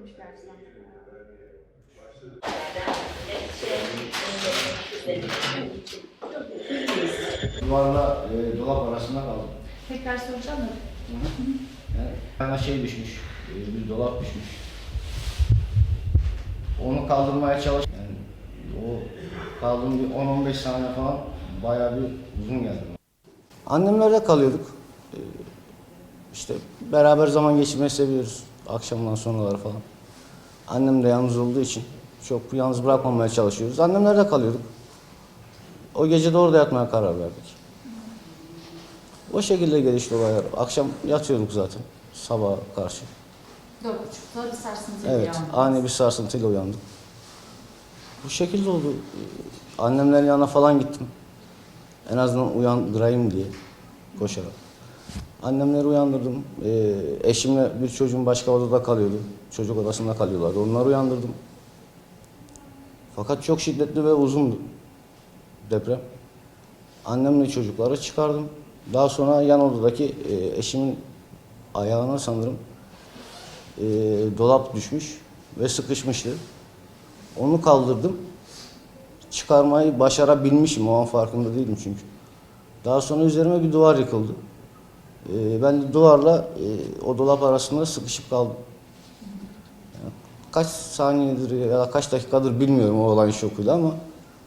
etmiş gerçekten. Duvarla e, dolap arasında kaldım. Tekrar soracağım mı? Yani bana şey düşmüş, e, bir dolap düşmüş. Onu kaldırmaya çalış. Yani o kaldığım bir 10-15 saniye falan bayağı bir uzun geldi. Annemlerde kalıyorduk. E, İşte beraber zaman geçirmeyi seviyoruz. Akşamdan sonraları falan. Annem de yalnız olduğu için çok yalnız bırakmamaya çalışıyoruz. Annemlerde kalıyorduk. O gece de orada yatmaya karar verdik. O şekilde gelişti olaylar. Akşam yatıyorduk zaten sabaha karşı. Dört buçukta bir sarsıntı Evet, ani bir sarsıntıyla uyandım. Bu şekilde oldu. Annemlerin yanına falan gittim. En azından uyandırayım diye koşarak. Annemleri uyandırdım. Ee, eşimle bir çocuğum başka odada kalıyordu. Çocuk odasında kalıyorlardı. Onları uyandırdım. Fakat çok şiddetli ve uzundu deprem. Annemle çocukları çıkardım. Daha sonra yan odadaki e, eşimin ayağına sanırım e, dolap düşmüş ve sıkışmıştı. Onu kaldırdım. Çıkarmayı başarabilmişim. O an farkında değilim çünkü. Daha sonra üzerime bir duvar yıkıldı. E, ben de duvarla e, o dolap arasında sıkışıp kaldım. Kaç saniyedir ya da kaç dakikadır bilmiyorum o olayın şokuyla ama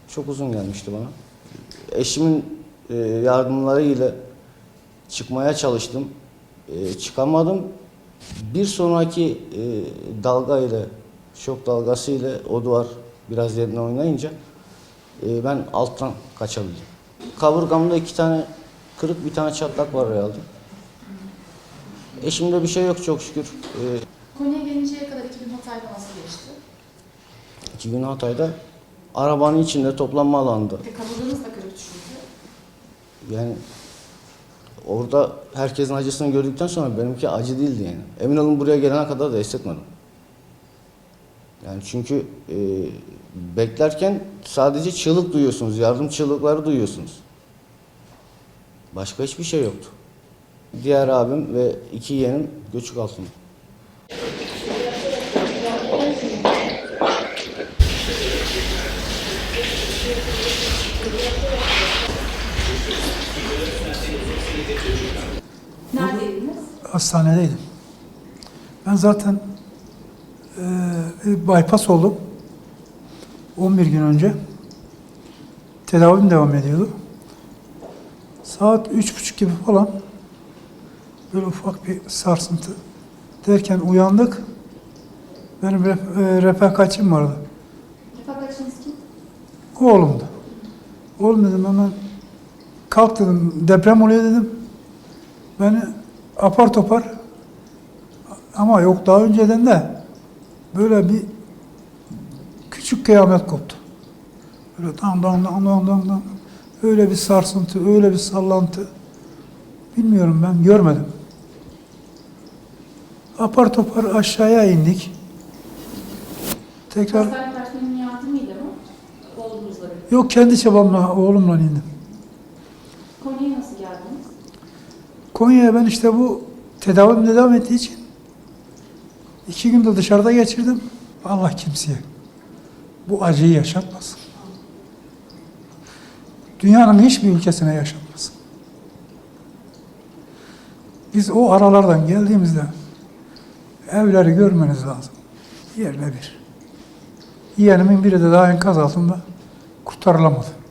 çok uzun gelmişti bana. Eşimin e, yardımlarıyla çıkmaya çalıştım. E, çıkamadım. Bir sonraki dalga ile, şok dalgası ile o duvar biraz yerine oynayınca ben alttan kaçabildim. Kaburgamda iki tane kırık, bir tane çatlak var herhalde. Eşimde bir şey yok çok şükür. E, Konuya gelinceye kadar 2000 Hatay'da nasıl geçti? iki gün Hatay'da arabanın içinde toplanma alanında. E, kaburganız da kırık çünkü. Yani orada herkesin acısını gördükten sonra benimki acı değildi yani. Emin olun buraya gelene kadar da hissetmedim. Yani çünkü e, beklerken sadece çığlık duyuyorsunuz, yardım çığlıkları duyuyorsunuz. Başka hiçbir şey yoktu. Diğer abim ve iki yeğenim göçük altında. Neredeydiniz? hastanedeydim. Ben zaten eee bir bypass oldum. 11 gün önce. Tedavim devam ediyordu. Saat üç buçuk gibi falan böyle ufak bir sarsıntı derken uyandık. Benim ref, e, refakatçim vardı. Refakatçiniz kim? Oğlumdu. Oğlum dedim hemen kalk dedim deprem oluyor dedim. Beni apar topar ama yok daha önceden de böyle bir küçük kıyamet koptu. Böyle dan dan dan dan dan dan. Öyle bir sarsıntı, öyle bir sallantı. Bilmiyorum ben görmedim. Apar topar aşağıya indik. Tekrar Hastane personelinin yardımıyla mı? Oğlunuzla birlikte. yok kendi çabamla oğlumla indim. Konya'ya nasıl geldiniz? Konya'ya ben işte bu tedavim devam ettiği için iki günde dışarıda geçirdim. Allah kimseye bu acıyı yaşatmasın. Dünyanın hiçbir ülkesine yaşatmasın. Biz o aralardan geldiğimizde evleri görmeniz lazım. Yerle bir. Yeğenimin biri de daha enkaz altında kurtarılamadı.